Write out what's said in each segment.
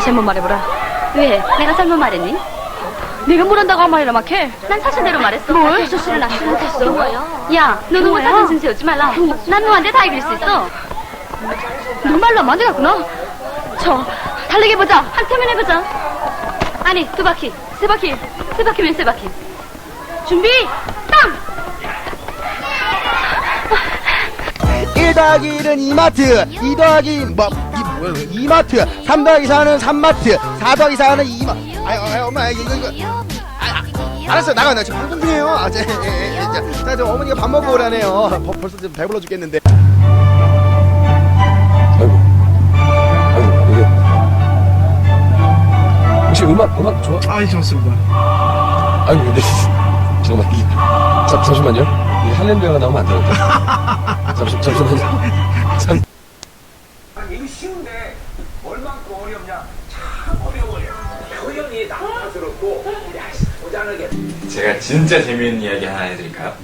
다시 한번 말해보라. 왜? 내가 잘못 말했니? 네가 물한다고 한 말이라 막 해. 난 사실대로 말했어. 뭘? 실수를 안 못했어. 뭐야? 야, 너 너무 뭐야? 자존심 세우지 말라. 난 너한테 다 이길 수 있어. 너 말로 안 되겠구나. 저, 달리기 해보자. 한 틈을 해보자. 아니, 두 바퀴, 세 바퀴, 세 바퀴면 세 바퀴. 준비, 땅! 1 더하기 1은 이마트, 2 더하기 뭐, 이, 뭐야, 이마트, 3 더하기 4는 3마트, 4 더하기 4는 이마. 아유, 아유, 엄마, 이거, 이거. 아, 아, 알았어, 나가, 나 지금 방송 중이에요. 아, 자, 예, 예, 예, 자, 자, 저 어머니가 밥 먹고 오라네요. 버- 벌써 좀 배불러 죽겠는데. 아이고, 아이고, 이게. 혹시 음악, 음악 좋아? 아이 좋습니다. 아니, 근데, 잠깐만, 이, 잠, 잠시만요. 이 할렘베어가 나오면 안 되는데. 잠시, 잠시만요. 참. 이거 쉬운데 얼만큼 어렵냐? 참 어려워요. 표현이 낭만스럽고 야, 도장하게 제가 진짜 재미있는 이야기 하나 해드릴까요?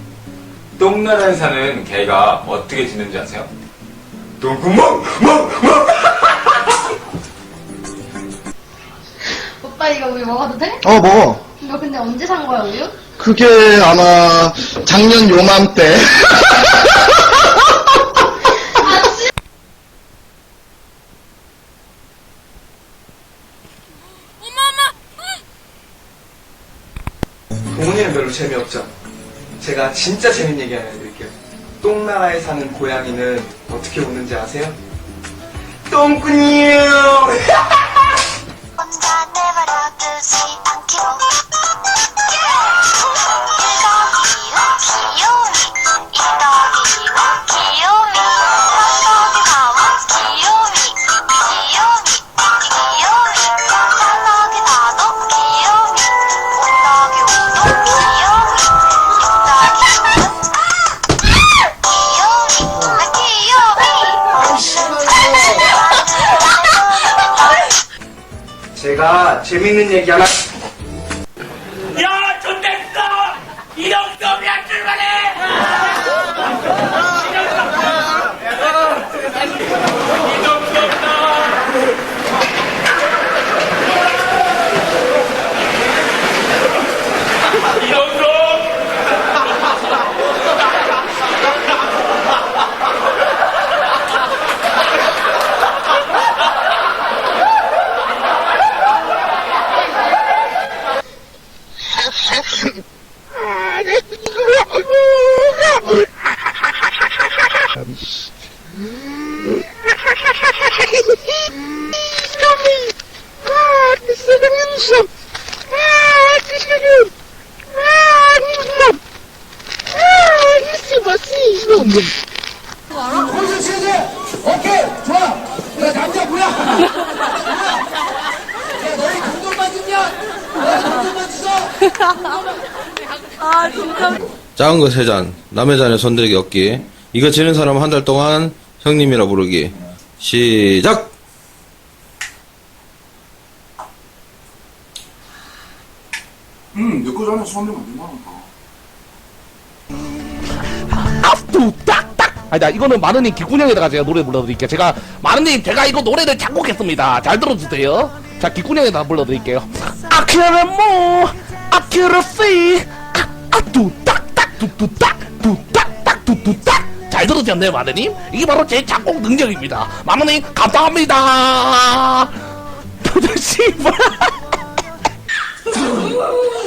똥나라에 사는 개가 어떻게 짖는지 아세요? 똥구멍! 멍! 멍! 오빠 이거 우유 먹어도 돼? 어, 먹어. 너 근데 언제 산 거야 우유? 그게 아마 작년 요맘때. 부모님은 별로 재미없죠. 제가 진짜 재밌는 얘기 하나 해드릴게요. 똥나라에 사는 고양이는 어떻게 웃는지 아세요? 똥꾸니요! 제가 재밌는 얘기 하나 야, 좋댔어! 이영섭이야 출발해! 오케이, 좋아. 야, 남자 뭐야? 야, 너희 공동만 듣냐? 너희 공동만 듣어? 작은 거 세 잔, 남의 잔에 손들기 없기. 이거 지는 사람 한 달 동안 형님이라 부르기. 시작! 음, 내거 전에 손님 안 된다. 아뚜 딱딱 아니 나 이거는 마르님 기꾼형에다가 제가 노래 불러드릴게요 제가 마르님 제가 이거 노래를 작곡했습니다 잘 들어주세요 자 기꾼형에다가 불러드릴게요 아큐르모 뚜뚜딱 뚜딱딱 뚜뚜딱. 잘 들으셨네요 마르님? 이게 바로 제 작곡 능력입니다. 마르님 감사합니다. 도대체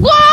Wag!